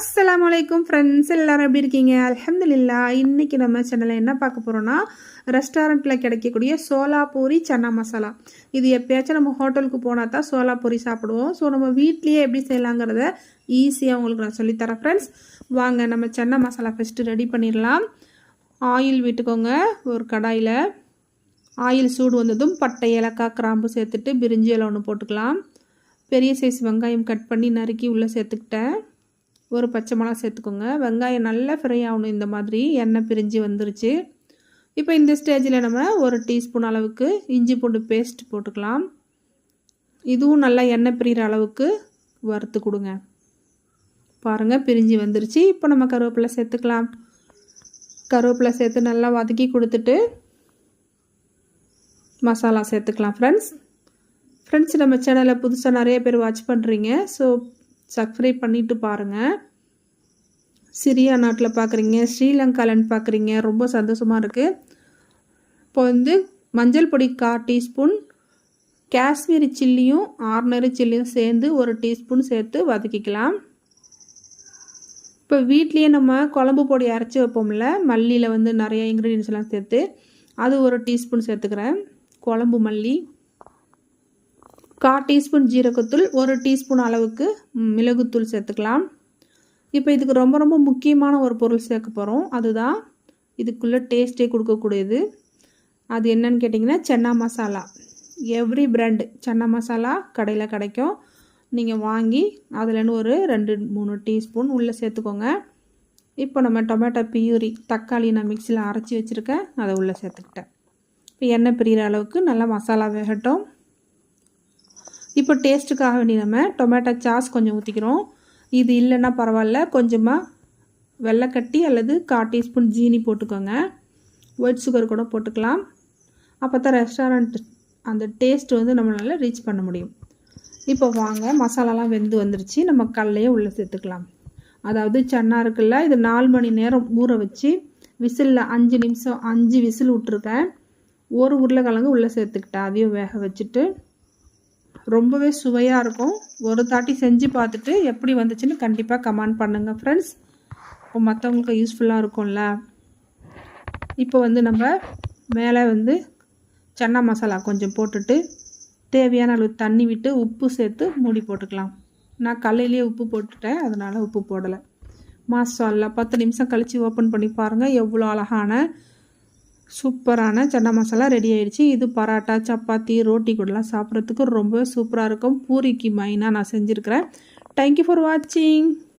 அஸ்லாம் வலைக்கும் ஃப்ரெண்ட்ஸ் எல்லோரும் எப்படி இருக்கீங்க? அலமதுல்லா இன்னைக்கு நம்ம சேனலில் என்ன பார்க்க போகிறோன்னா ரெஸ்டாரண்ட்டில் கிடைக்கக்கூடிய சோலாபூரி சன்னா மசாலா. இது எப்பயாச்சும் நம்ம ஹோட்டலுக்கு போனால் தான் சோலாபூரி சாப்பிடுவோம். ஸோ நம்ம வீட்லேயே எப்படி செய்யலாங்கிறத ஈஸியாக உங்களுக்கு நான் சொல்லித்தரேன் ஃப்ரெண்ட்ஸ் வாங்க நம்ம சன்னா மசாலா ஃபஸ்ட்டு ரெடி பண்ணிடலாம். ஆயில் விட்டுக்கோங்க ஒரு கடாயில். ஆயில் சூடு வந்ததும் பட்டை ஏலக்காய் கிராம்பு சேர்த்துட்டு பிரிஞ்சி இலை ஒன்று போட்டுக்கலாம். பெரிய சைஸ் வெங்காயம் கட் பண்ணி நறுக்கி உள்ளே சேர்த்துக்கிட்டேன். ஒரு பச்சை மிளகா சேர்த்துக்கோங்க. வெங்காயம் நல்லா ஃப்ரை ஆகணும் இந்த மாதிரி. எண்ணெய் பிரிஞ்சு வந்துருச்சு. இப்போ இந்த ஸ்டேஜில் நம்ம ஒரு டீஸ்பூன் அளவுக்கு இஞ்சி பூண்டு பேஸ்ட் போட்டுக்கலாம். இதுவும் நல்லா எண்ணெய் பிரிகிற அளவுக்கு வறுத்து கொடுங்க. பாருங்கள் பிரிஞ்சு வந்துருச்சு. இப்போ நம்ம கருவேப்பிலை சேர்த்துக்கலாம். கருவேப்பிலை சேர்த்து நல்லா வதக்கி கொடுத்துட்டு மசாலா சேர்த்துக்கலாம் ஃப்ரெண்ட்ஸ் ஃப்ரெண்ட்ஸ் நம்ம சேனலில் புதுசாக நிறைய பேர் வாட்ச் பண்ணுறீங்க ஸோ சப்ஸ்கிரைப் பண்ணிவிட்டு பாருங்கள் சிரியா நாட்டில் பார்க்குறீங்க ஸ்ரீலங்காலன்னு பார்க்குறீங்க ரொம்ப சந்தோஷமாக இருக்குது இப்போ வந்து மஞ்சள் பொடி கா டீஸ்பூன் காஷ்மீரி சில்லியும் ஆர்னரி சில்லியும் சேர்ந்து ஒரு டீஸ்பூன் சேர்த்து வதக்கிக்கலாம். இப்போ வீட்லேயே நம்ம குழம்பு பொடி அரைச்சி வைப்போம்ல மல்லியில் வந்து நிறைய இன்க்ரீடியன்ஸ்லாம் சேர்த்து அது ஒரு டீஸ்பூன் சேர்த்துக்கிறேன். குழம்பு மல்லி. கா டீஸ்பூன் ஜீரகத்தூள் ஒரு டீஸ்பூன் அளவுக்கு மிளகுத்தூள் சேர்த்துக்கலாம். இப்போ இதுக்கு ரொம்ப ரொம்ப முக்கியமான ஒரு பொருள் சேர்க்க போகிறோம் அதுதான் இதுக்குள்ளே டேஸ்ட்டே கொடுக்கக்கூடியது. அது என்னன்னு கேட்டிங்கன்னா சென்னா மசாலா. எவ்ரி பிராண்டு சென்னா மசாலா கடையில் கிடைக்கும். நீங்கள் வாங்கி அதுலேருந்து ஒரு ரெண்டு மூணு டீஸ்பூன் உள்ளே சேர்த்துக்கோங்க. இப்போ நம்ம டொமேட்டோ பியூரி தக்காளி நான் மிக்சியில் அரைச்சி வச்சுருக்கேன். அதை உள்ளே சேர்த்துக்கிட்டேன். இப்போ எண்ணெய் பிரிகிற அளவுக்கு நல்லா மசாலா வேகட்டும். இப்போ டேஸ்ட்டுக்காக வேண்டி நம்ம டொமேட்டோ சாஸ் கொஞ்சம் ஊற்றிக்கிறோம் இது இல்லைன்னா பரவாயில்ல. கொஞ்சமாக வெள்ளைக்கட்டி அல்லது கால் டீஸ்பூன் ஜீனி போட்டுக்கோங்க. ஒயிட் சுகர் கூட போட்டுக்கலாம். அப்போ தான் ரெஸ்டாரண்ட் அந்த டேஸ்ட் வந்து நம்மளால் ரீச் பண்ண முடியும். இப்போ வாங்க மசாலாலாம் வெந்து வந்துருச்சு. நம்ம கல்லையே உள்ளே சேர்த்துக்கலாம். அதாவது சன்னா இருக்குல்ல இது நாலு மணி நேரம் ஊற வச்சு விசிலில் அஞ்சு நிமிஷம் அஞ்சு விசில் விட்ருக்கேன் ஒரு உருளைக்கிழங்கு உள்ளே சேர்த்துக்கிட்டேன். அதையும் வேக வச்சுட்டு ரொம்பவே சுவையாக இருக்கும். ஒரு தாட்டி செஞ்சு பார்த்துட்டு எப்படி வந்துச்சுன்னு கண்டிப்பாக கமெண்ட் பண்ணுங்கள் ஃப்ரெண்ட்ஸ் இப்போ மற்றவங்களுக்கு யூஸ்ஃபுல்லாக இருக்கும்ல. இப்போ வந்து நம்ம மேலே வந்து சன்னா மசாலா கொஞ்சம் போட்டுட்டு தேவையான அளவு தண்ணி விட்டு உப்பு சேர்த்து மூடி போட்டுக்கலாம். நான் கல்லையிலேயே உப்பு போட்டுட்டேன் அதனால் உப்பு போடலை. மாசாலா பத்து நிமிஷம் கழித்து ஓப்பன் பண்ணி பாருங்கள் எவ்வளோ அழகான சூப்பரான சன்னா மசாலா ரெடி ஆயிடுச்சு. இது பராட்டா சப்பாத்தி ரோட்டி கூடலாம் சாப்பிட்றதுக்கு ரொம்ப சூப்பராக இருக்கும். பூரிக்கு மைனாக நான் செஞ்சுருக்கிறேன். தேங்க்யூ ஃபார் வாட்சிங்